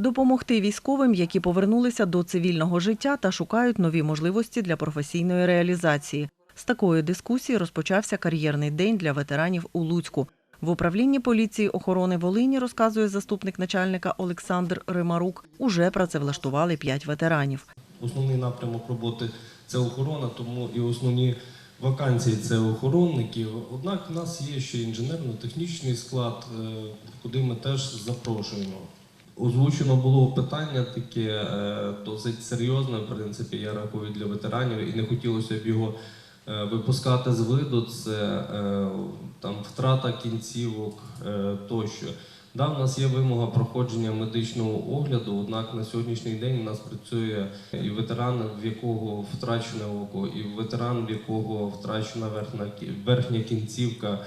Допомогти військовим, які повернулися до цивільного життя та шукають нові можливості для професійної реалізації. З такої дискусії розпочався кар'єрний день для ветеранів у Луцьку. В управлінні поліції охорони Волині, розказує заступник начальника Олександр Римарук, уже працевлаштували п'ять ветеранів. Основний напрямок роботи це охорона, тому і основні вакансії це охоронників. Однак в нас є ще інженерно-технічний склад, е, куди ми теж запрошуємо. Озвучено було питання таке е, досить серйозне, в принципі, я рахую для ветеранів, і не хотілося б його е, випускати з виду. Це е, там втрата кінцівок тощо. Да, в нас є вимога проходження медичного огляду, однак на сьогоднішній день у нас працює і ветеран, в якого втрачене око, і ветеран, в якого втрачена верхня, верхня кінцівка.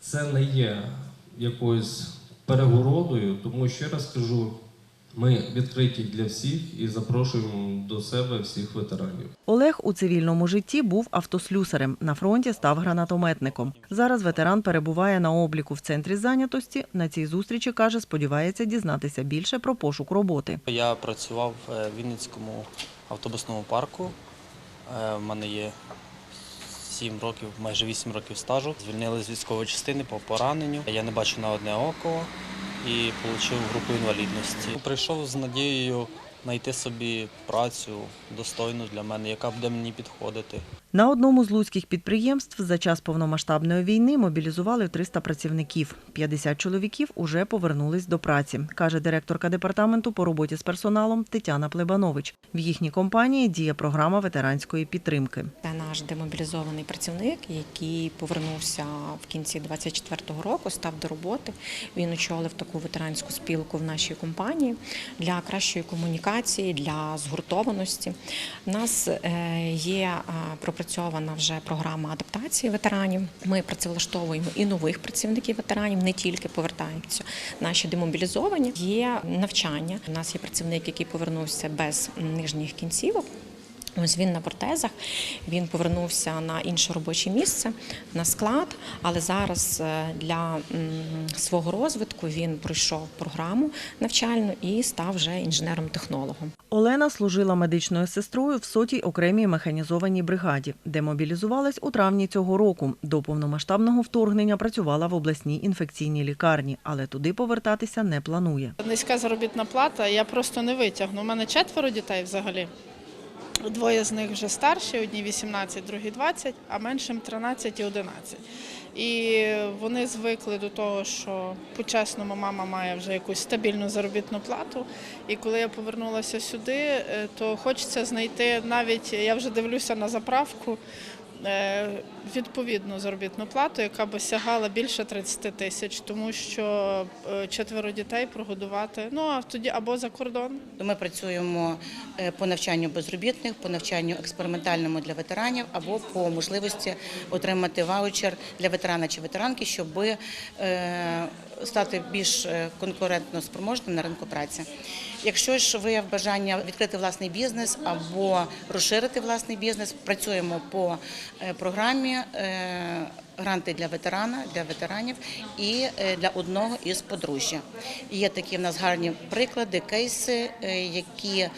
Це не є якоюсь перегородою, тому ще раз кажу, ми відкриті для всіх і запрошуємо до себе всіх ветеранів. Олег у цивільному житті був автослюсарем. На фронті став гранатометником. Зараз ветеран перебуває на обліку в центрі зайнятості. На цій зустрічі каже, сподівається дізнатися більше про пошук роботи. Я працював е, в Вінницькому автобусному парку. Е, В мене є 7 років, майже 8 років стажу. Звільнили з військової частини по пораненню. Я не бачу на одне око і отримав групу інвалідності. Прийшов з надією знайти собі працю достойну для мене, яка буде мені підходити. На одному з луцьких підприємств за час повномасштабної війни мобілізували 300 працівників. 50 чоловіків уже повернулись до праці, каже директорка департаменту по роботі з персоналом Тетяна Плебанович. В їхній компанії діє програма ветеранської підтримки. Це наш демобілізований працівник, який повернувся в кінці 24-го року, став до роботи. Він очолив таку ветеранську спілку в нашій компанії для кращої комунікації, для згуртованості. У нас е, є е, пропрацьована вже програма адаптації ветеранів. Ми працевлаштовуємо і нових працівників ветеранів, не тільки повертаються наші демобілізовані. Є навчання. У нас є працівник, який повернувся без нижніх кінцівок. Ось він на протезах. Він повернувся на інше робоче місце, на склад. Але зараз е, для свого розвитку він пройшов програму навчальну і став вже інженером-технологом. Олена служила медичною сестрою в сотій окремій механізованій бригаді, де мобілізувалась у травні цього року. До повномасштабного вторгнення працювала в обласній інфекційній лікарні, але туди повертатися не планує. Низька заробітна плата, я просто не витягну. У мене четверо дітей взагалі. Двоє з них вже старші, одні 18, другі 20, а меншим 13 і 11. І вони звикли до того, що по-чесному мама має вже якусь стабільну заробітну плату. І коли я повернулася сюди, е, то хочеться знайти навіть, я вже дивлюся на заправку, відповідну заробітну плату, яка би сягала більше 30 тисяч, тому що е, четверо дітей прогодувати, ну а тоді або за кордон. Ми працюємо е, по навчанню безробітних, по навчанню експериментальному для ветеранів або по можливості отримати ваучер для ветерана чи ветеранки, щоб стати більш е, конкурентно спроможним на ринку праці. Якщо ж ви в бажання відкрити власний бізнес або розширити власний бізнес, працюємо по е, програмі е, гранти для ветерана, для ветеранів і для одного із подружжя. Є такі в нас гарні приклади, кейси, які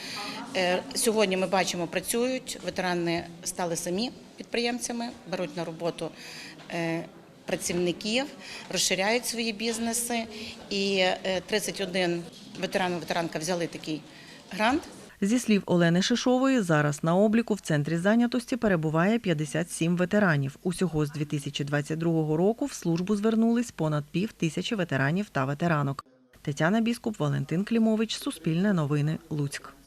сьогодні ми бачимо працюють. Ветерани стали самі підприємцями, беруть на роботу. Е, Працівників розширяють свої бізнеси, і е, 31 ветеран ветеранка взяли такий грант. Зі слів Олени Шишової, зараз на обліку в центрі зайнятості перебуває 57 ветеранів. Усього з 2022 року в службу звернулись понад пів тисячі ветеранів та ветеранок. Тетяна Біскуп, Валентин Клімович, Суспільне новини, Луцьк.